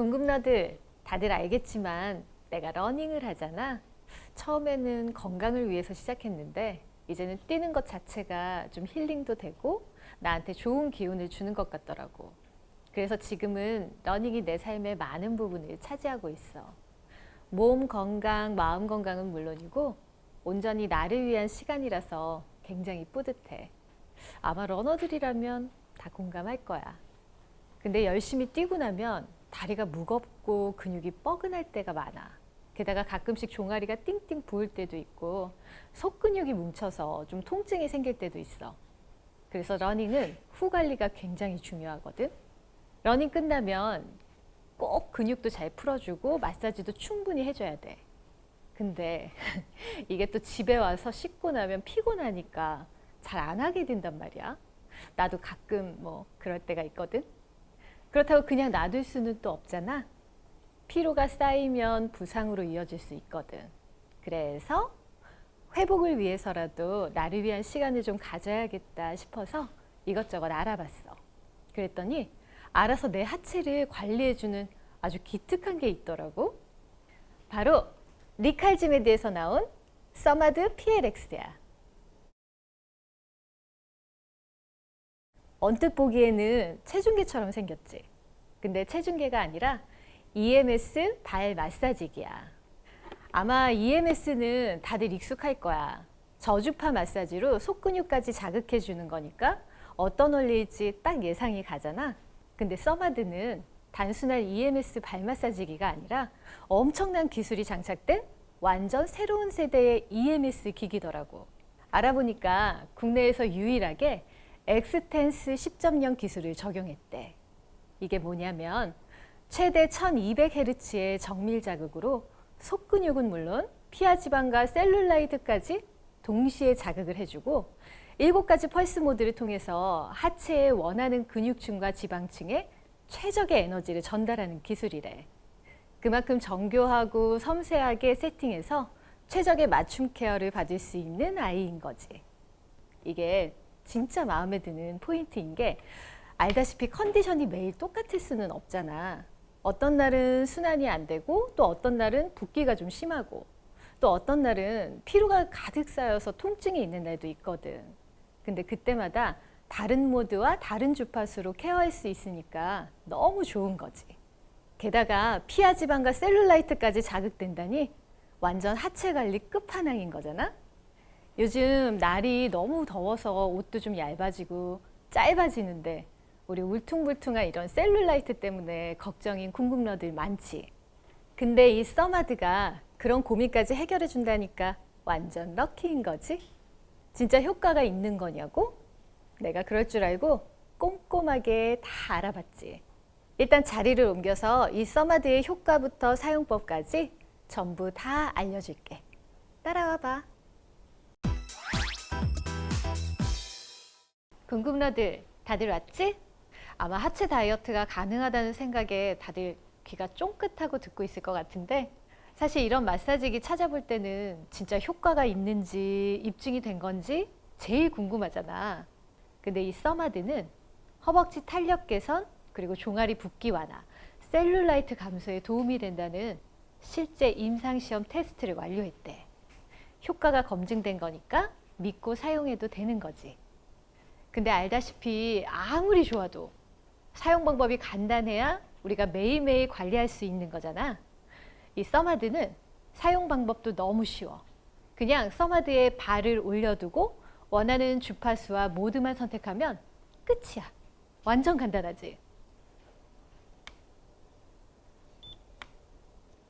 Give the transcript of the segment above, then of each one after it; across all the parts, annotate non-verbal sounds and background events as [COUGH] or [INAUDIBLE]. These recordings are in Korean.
궁금러들 다들 알겠지만 내가 러닝을 하잖아. 처음에는 건강을 위해서 시작했는데 이제는 뛰는 것 자체가 좀 힐링도 되고 나한테 좋은 기운을 주는 것 같더라고. 그래서 지금은 러닝이 내 삶의 많은 부분을 차지하고 있어. 몸 건강, 마음 건강은 물론이고 온전히 나를 위한 시간이라서 굉장히 뿌듯해. 아마 러너들이라면 다 공감할 거야. 근데 열심히 뛰고 나면 다리가 무겁고 근육이 뻐근할 때가 많아. 게다가 가끔씩 종아리가 띵띵 부을 때도 있고 속 근육이 뭉쳐서 좀 통증이 생길 때도 있어. 그래서 러닝은 후 관리가 굉장히 중요하거든. 러닝 끝나면 꼭 근육도 잘 풀어주고 마사지도 충분히 해줘야 돼. 근데 [LAUGHS] 이게 또 집에 와서 씻고 나면 피곤하니까 잘 안 하게 된단 말이야. 나도 가끔 뭐 그럴 때가 있거든. 그렇다고 그냥 놔둘 수는 또 없잖아. 피로가 쌓이면 부상으로 이어질 수 있거든. 그래서 회복을 위해서라도 나를 위한 시간을 좀 가져야겠다 싶어서 이것저것 알아봤어. 그랬더니 알아서 내 하체를 관리해주는 아주 기특한 게 있더라고. 바로 리칼즘에 대해서 나온 서마드 PLX야. 언뜻 보기에는 체중계처럼 생겼지. 근데 체중계가 아니라 EMS 발 마사지기야. 아마 EMS는 다들 익숙할 거야. 저주파 마사지로 속근육까지 자극해 주는 거니까 어떤 원리일지 딱 예상이 가잖아. 근데 서마드는 단순한 EMS 발 마사지기가 아니라 엄청난 기술이 장착된 완전 새로운 세대의 EMS 기기더라고. 알아보니까 국내에서 유일하게 엑스텐스 10.0 기술을 적용했대. 이게 뭐냐면 최대 1200Hz의 정밀 자극으로 속근육은 물론 피하 지방과 셀룰라이트까지 동시에 자극을 해주고 일곱 가지 펄스 모드를 통해서 하체의 원하는 근육층과 지방층에 최적의 에너지를 전달하는 기술이래. 그만큼 정교하고 섬세하게 세팅해서 최적의 맞춤 케어를 받을 수 있는 아이인 거지. 이게 진짜 마음에 드는 포인트인 게 알다시피 컨디션이 매일 똑같을 수는 없잖아. 어떤 날은 순환이 안 되고 또 어떤 날은 붓기가 좀 심하고 또 어떤 날은 피로가 가득 쌓여서 통증이 있는 날도 있거든. 근데 그때마다 다른 모드와 다른 주파수로 케어할 수 있으니까 너무 좋은 거지. 게다가 피하 지방과 셀룰라이트까지 자극된다니 완전 하체 관리 끝판왕인 거잖아. 요즘 날이 너무 더워서 옷도 좀 얇아지고 짧아지는데 우리 울퉁불퉁한 이런 셀룰라이트 때문에 걱정인 궁금러들 많지. 근데 이 써마드가 그런 고민까지 해결해 준다니까 완전 럭키인 거지? 진짜 효과가 있는 거냐고? 내가 그럴 줄 알고 꼼꼼하게 다 알아봤지. 일단 자리를 옮겨서 이 써마드의 효과부터 사용법까지 전부 다 알려줄게. 따라와 봐. 궁금러들 다들 왔지? 아마 하체 다이어트가 가능하다는 생각에 다들 귀가 쫑긋하고 듣고 있을 것 같은데 사실 이런 마사지기 찾아볼 때는 진짜 효과가 있는지 입증이 된 건지 제일 궁금하잖아. 근데 이 써마드는 허벅지 탄력 개선 그리고 종아리 붓기 완화, 셀룰라이트 감소에 도움이 된다는 실제 임상시험 테스트를 완료했대. 효과가 검증된 거니까 믿고 사용해도 되는 거지. 근데 알다시피 아무리 좋아도 사용 방법이 간단해야 우리가 매일매일 관리할 수 있는 거잖아. 이 써마드는 사용 방법도 너무 쉬워. 그냥 써마드에 발을 올려두고 원하는 주파수와 모드만 선택하면 끝이야. 완전 간단하지?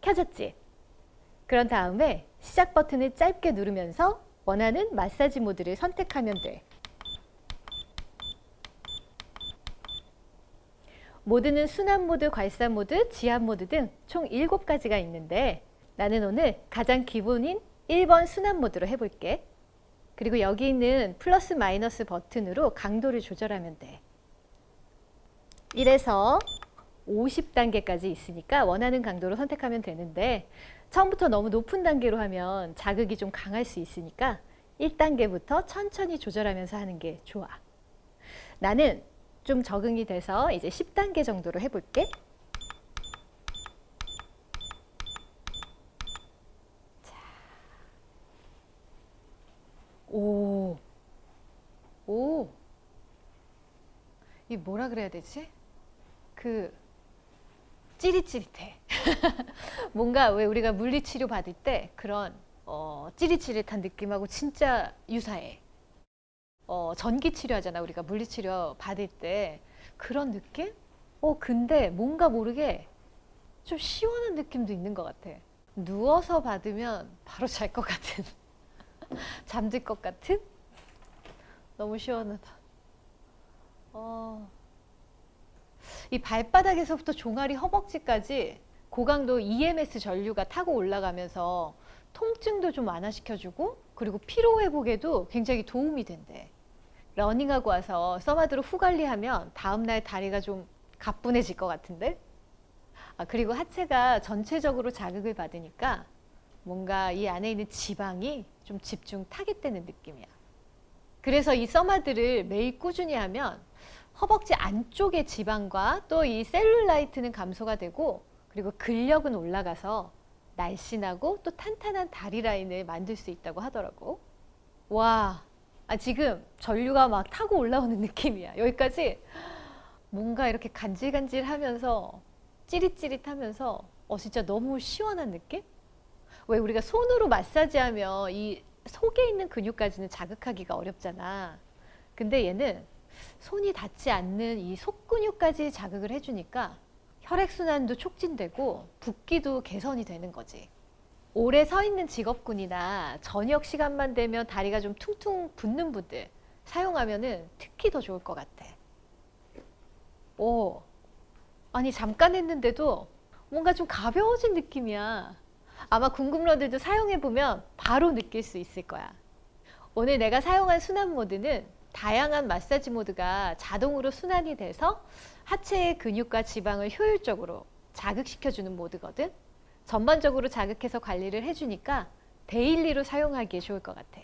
켜졌지? 그런 다음에 시작 버튼을 짧게 누르면서 원하는 마사지 모드를 선택하면 돼. 모드는 순환 모드, 괄사 모드, 지압 모드 등 총 7가지가 있는데 나는 오늘 가장 기본인 1번 순환 모드로 해볼게. 그리고 여기 있는 플러스 마이너스 버튼으로 강도를 조절하면 돼. 1에서 50단계까지 있으니까 원하는 강도로 선택하면 되는데 처음부터 너무 높은 단계로 하면 자극이 좀 강할 수 있으니까 1단계부터 천천히 조절하면서 하는 게 좋아. 나는 좀 적응이 돼서 이제 10단계 정도로 해볼게. 자. 오. 오. 이 뭐라 그래야 되지? 그 찌릿찌릿해. [LAUGHS] 뭔가 왜 우리가 물리치료 받을 때 그런 어, 찌릿찌릿한 느낌하고 진짜 유사해. 어, 전기 치료하잖아. 우리가 물리 치료 받을 때 그런 느낌? 어, 근데 뭔가 모르게 좀 시원한 느낌도 있는 것 같아. 누워서 받으면 바로 잘 것 같은. [LAUGHS] 잠들 것 같은? 너무 시원하다. 어. 이 발바닥에서부터 종아리 허벅지까지 고강도 EMS 전류가 타고 올라가면서 통증도 좀 완화시켜주고 그리고 피로 회복에도 굉장히 도움이 된대. 러닝하고 와서 써마드로 후 관리하면 다음날 다리가 좀 가뿐해질 것 같은데? 아, 그리고 하체가 전체적으로 자극을 받으니까 뭔가 이 안에 있는 지방이 좀 집중 타겟되는 느낌이야. 그래서 이 써마드를 매일 꾸준히 하면 허벅지 안쪽의 지방과 또 이 셀룰라이트는 감소가 되고 그리고 근력은 올라가서 날씬하고 또 탄탄한 다리 라인을 만들 수 있다고 하더라고. 와, 아, 지금 전류가 막 타고 올라오는 느낌이야. 여기까지 뭔가 이렇게 간질간질 하면서 찌릿찌릿 하면서 어 진짜 너무 시원한 느낌? 왜 우리가 손으로 마사지하면 이 속에 있는 근육까지는 자극하기가 어렵잖아. 근데 얘는 손이 닿지 않는 이 속근육까지 자극을 해주니까 혈액순환도 촉진되고 붓기도 개선이 되는 거지. 오래 서 있는 직업군이나 저녁 시간만 되면 다리가 좀 퉁퉁 붓는 분들 사용하면은 특히 더 좋을 것 같아. 오, 아니 잠깐 했는데도 뭔가 좀 가벼워진 느낌이야. 아마 궁금러들도 사용해 보면 바로 느낄 수 있을 거야. 오늘 내가 사용한 순환 모드는 다양한 마사지 모드가 자동으로 순환이 돼서 하체의 근육과 지방을 효율적으로 자극시켜주는 모드거든. 전반적으로 자극해서 관리를 해주니까 데일리로 사용하기에 좋을 것 같아.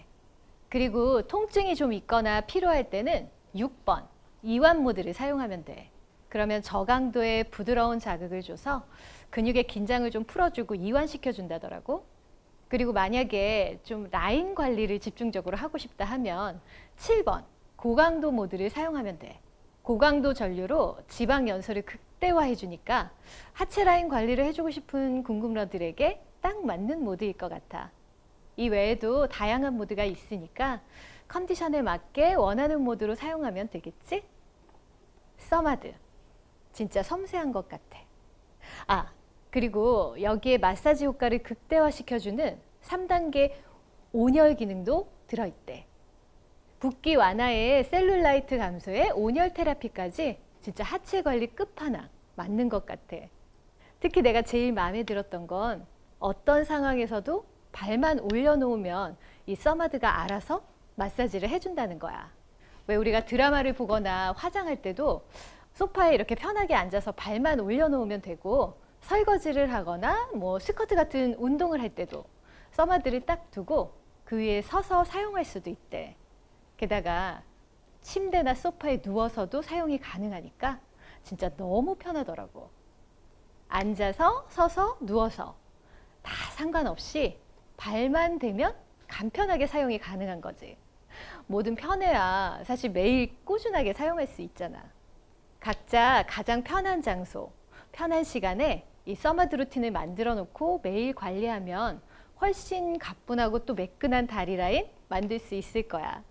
그리고 통증이 좀 있거나 필요할 때는 6번 이완 모드를 사용하면 돼. 그러면 저강도의 부드러운 자극을 줘서 근육의 긴장을 좀 풀어주고 이완시켜 준다더라고. 그리고 만약에 좀 라인 관리를 집중적으로 하고 싶다 하면 7번 고강도 모드를 사용하면 돼. 고강도 전류로 지방 연소를 극 대화해 주니까 하체 라인 관리를 해주고 싶은 궁금러들에게 딱 맞는 모드일 것 같아. 이 외에도 다양한 모드가 있으니까 컨디션에 맞게 원하는 모드로 사용하면 되겠지? 써마드. 진짜 섬세한 것 같아. 아, 그리고 여기에 마사지 효과를 극대화시켜주는 3단계 온열 기능도 들어있대. 붓기 완화에 셀룰라이트 감소에 온열 테라피까지 진짜 하체 관리 끝판왕 맞는 것 같아. 특히 내가 제일 마음에 들었던 건 어떤 상황에서도 발만 올려놓으면 이 써마드가 알아서 마사지를 해준다는 거야. 왜 우리가 드라마를 보거나 화장할 때도 소파에 이렇게 편하게 앉아서 발만 올려놓으면 되고 설거지를 하거나 뭐 스쿼트 같은 운동을 할 때도 써마드를 딱 두고 그 위에 서서 사용할 수도 있대. 게다가 침대나 소파에 누워서도 사용이 가능하니까 진짜 너무 편하더라고. 앉아서, 서서, 누워서 다 상관없이 발만 대면 간편하게 사용이 가능한 거지. 뭐든 편해야 사실 매일 꾸준하게 사용할 수 있잖아. 각자 가장 편한 장소, 편한 시간에 이 서마드 루틴을 만들어 놓고 매일 관리하면 훨씬 가뿐하고 또 매끈한 다리 라인 만들 수 있을 거야.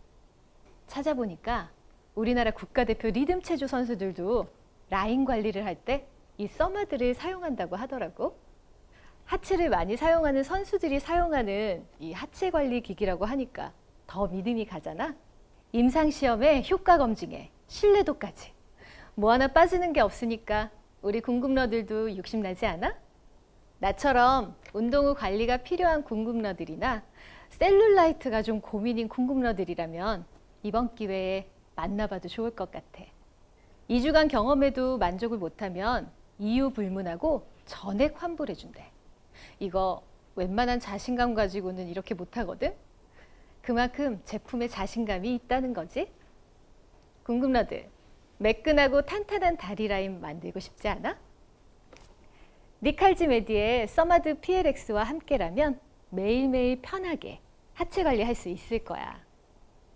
찾아보니까 우리나라 국가대표 리듬 체조 선수들도 라인 관리를 할 때이 서마드를 사용한다고 하더라고. 하체를 많이 사용하는 선수들이 사용하는 이 하체 관리 기기라고 하니까 더 믿음이 가잖아. 임상 시험에 효과 검증에 신뢰도까지 뭐 하나 빠지는 게 없으니까 우리 궁금러들도 욕심나지 않아? 나처럼 운동 후 관리가 필요한 궁금러들이나 셀룰라이트가 좀 고민인 궁금러들이라면 이번 기회에 만나봐도 좋을 것 같아. 2주간 경험해도 만족을 못하면 이유 불문하고 전액 환불해준대. 이거 웬만한 자신감 가지고는 이렇게 못하거든? 그만큼 제품에 자신감이 있다는 거지? 궁금러들, 매끈하고 탄탄한 다리 라인 만들고 싶지 않아? 니칼지 메디의 써마드 PLX와 함께라면 매일매일 편하게 하체 관리할 수 있을 거야.